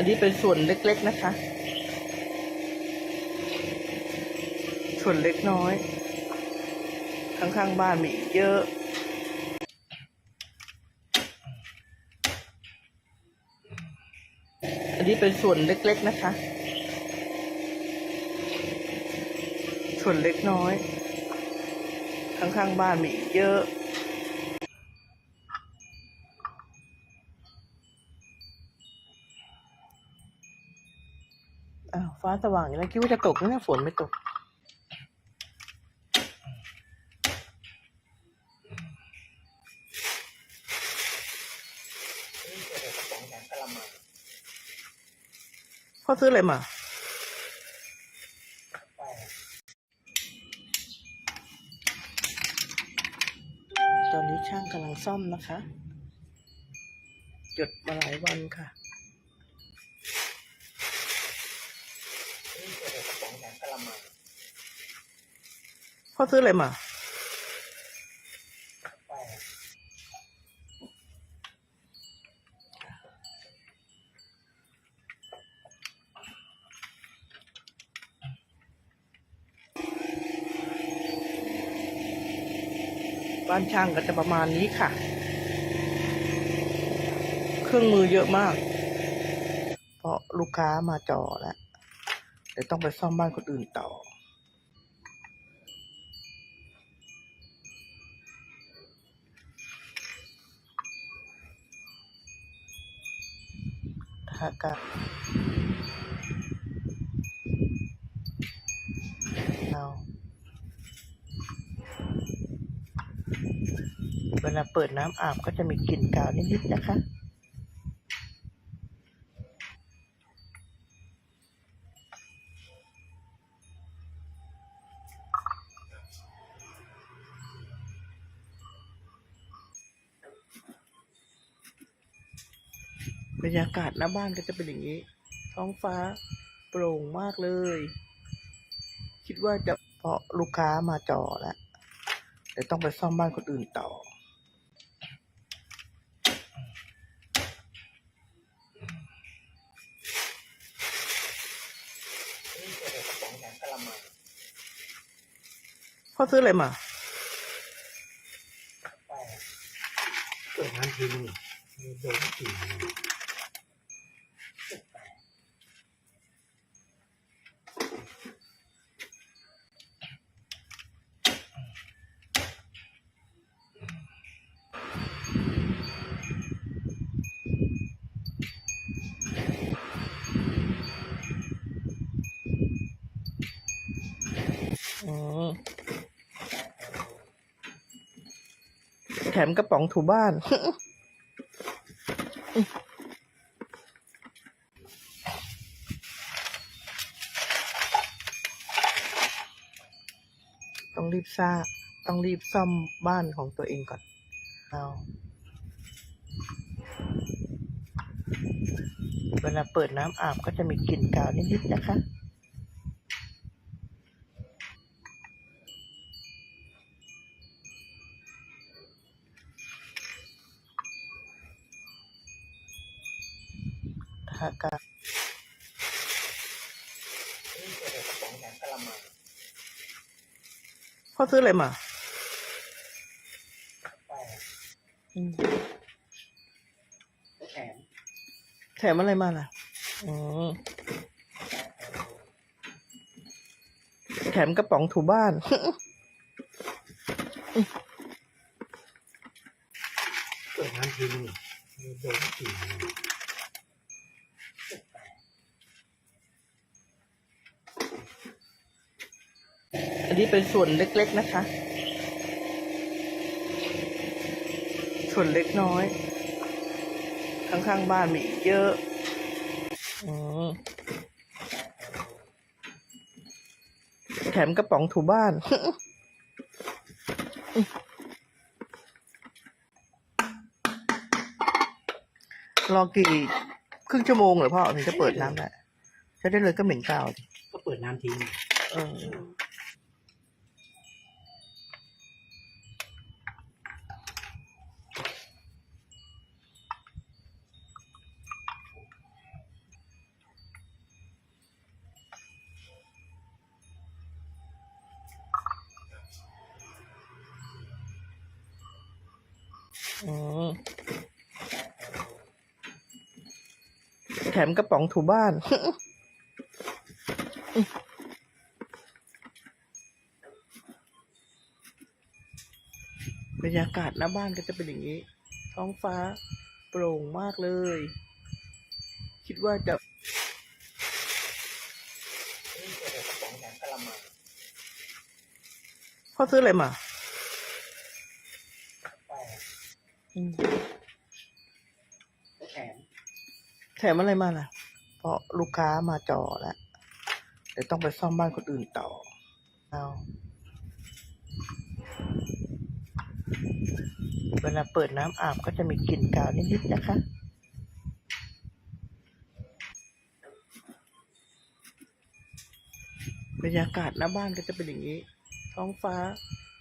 อันนี้เป็นส่วนเล็กๆนะคะ ส่วนเล็กน้อย ข้างๆบ้านมีอีกเยอะอันนี้เป็นส่วนเล็กๆนะคะ ส่วนเล็กน้อย ข้างๆบ้านมีอีกเยอะ ฟ้าสว่างอยู่แล้วคิดว่าจะตกนะเนี่ยฝนไม่ตก พ่อซื้ออะไรมาตอนนี้ช่างกำลังซ่อมนะคะ หยุดมาหลายวันค่ะ พ่อซื้ออะไรมาบ้านช่างก็จะประมาณนี้ค่ะ เครื่องมือเยอะมาก เพราะลูกค้ามาจอแล้ว เดี๋ยวต้องไปซ่อมบ้านคนอื่นต่อทากาเราเวลาเปิดน้ำอาบก็จะมีกลิ่นกาวนิดๆนะคะากาศหน้าบ้านก็จะเป็นอย่างนี้ ท้องฟ้าโปร่งมากเลย คิดว่าจะเพราะลูกค้ามาจอแล้วเดี๋ยวต้องไปซ่อมบ้านคนอื่นต่อ พ่อซื้ออะไรมาเปิดน้ำทิ้งโดนก มกระป๋องถูบ้าน ต้องรีบซ่า ต้องรีบซ่อมบ้านของตัวเองก่อน เอาเวลาเปิดน้ำอาบก็จะมีกลิ่นกาวนิดๆนะคะ ทากาพ่อซื้ออะไรมาแถมแถมอะไรมาล่ะอืมแถมกระป๋องถูบ้านเปิดน้ำทิ้งโดนก อันนี้เป็นส่วนเล็กๆนะคะ ส่วนเล็กน้อย ข้างๆบ้านมีอีกเยอะอืมแถมกระป๋องถูบ้าน รอกี่ครึ่งชั่วโมงเหรอพ่อถึงจะเปิดน้ำได้ใช้ได้เลยก็เหม็นกาวดิ ก็เปิดน้ำทิ้ง เออ แถมกระป๋องถูบ้าน บรรยากาศหน้าบ้านก็จะเป็นอย่างนี้ ท้องฟ้าโปร่งมากเลย คิดว่าจะเป็นกระป๋องแหนมกะละมังพ่อซื้ออะไรมา แถมแถมอะไรมาล่ะ เพราะลูกค้ามาจอแล้ว เดี๋ยวต้องไปซ่อมบ้านคนอื่นต่อ เอาเวลาเปิดน้ำอาบก็จะมีกลิ่นกาวนิดๆนะคะบรรยากาศหน้าบ้านก็จะเป็นอย่างนี้ ท้องฟ้า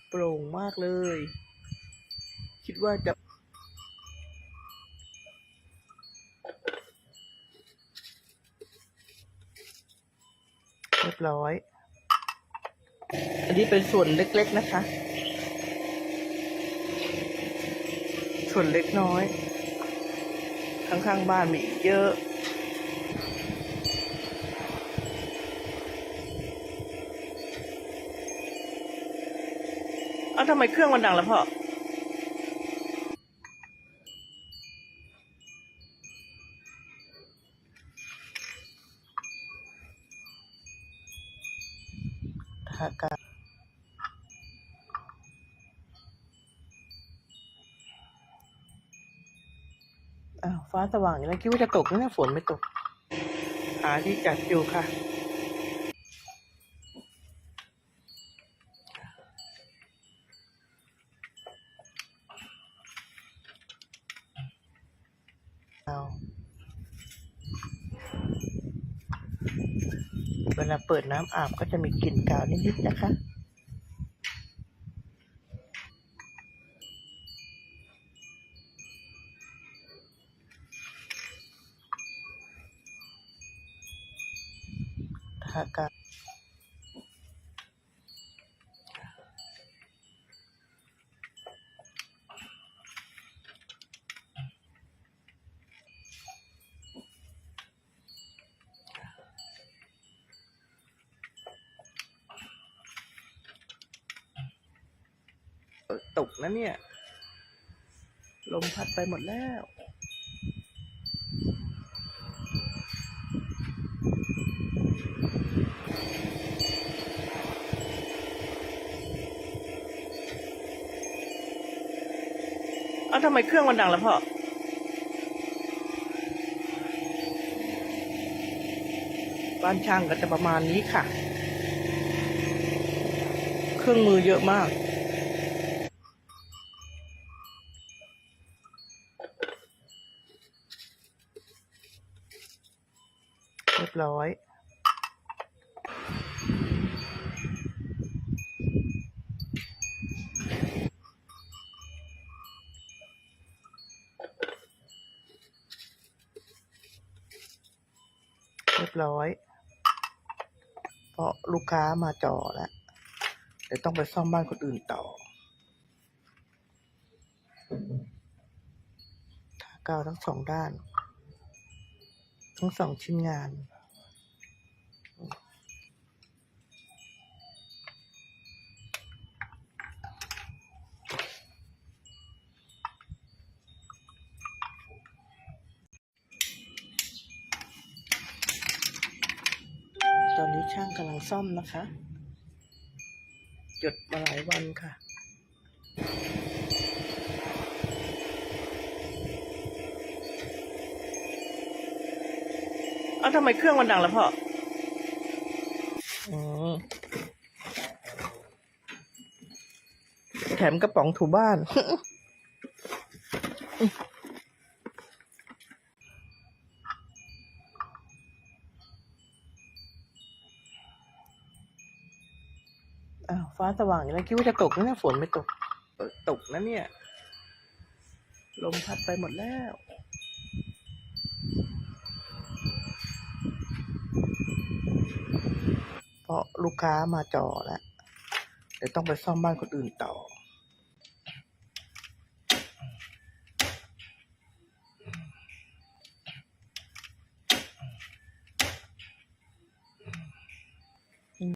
โปร่งมากเลย คิดว่าจะ รียบร้อย อันนี้เป็นส่วนเล็กๆนะคะ ส่วนเล็กน้อย ข้างๆบ้านมีอีกเยอะเอ้าทำไมเครื่องมันดังแล้วพ่อ ทากาอ้าวฟ้าสว่างอยู่แล้วคิดว่าจะตกนะฝนไม่ตก หาที่จัดอยู่ค่ะเอา เวลาเปิดน้ำอาบก็จะมีกลิ่นกาวนิดๆนะคะ ทากา ตกนะเนี่ย ลมพัดไปหมดแล้ว เอ้าทำไมเครื่องมันดังแล้วพ่อบ้านช่างก็จะประมาณนี้ค่ะ เครื่องมือเยอะมาก รียบร้อย เรียบร้อย เพราะลูกค้ามาจอแล้วเดี๋ยวต้องไปซ่อมบ้านคนอื่นต่อทากาวทั้งสองด้าน ทั้งสองชิ้นงาน ตอนนี้ช่างกำลัง ซ่อมนะคะ หยุดมาหลายวันค่ะ เอ้าทำไมเครื่องมันดังแล้วพ่ออแถมกระป๋องถูบ้าน อ้าว ฟ้าสว่างอยู่แล้วคิดว่าจะตกนะเนี่ยฝนไม่ตก ตกนะเนี่ย ลมพัดไปหมดแล้ว เพราะลูกค้ามาจอแล้วเดี๋ยวต้องไปซ่อมบ้านคนอื่นต่อ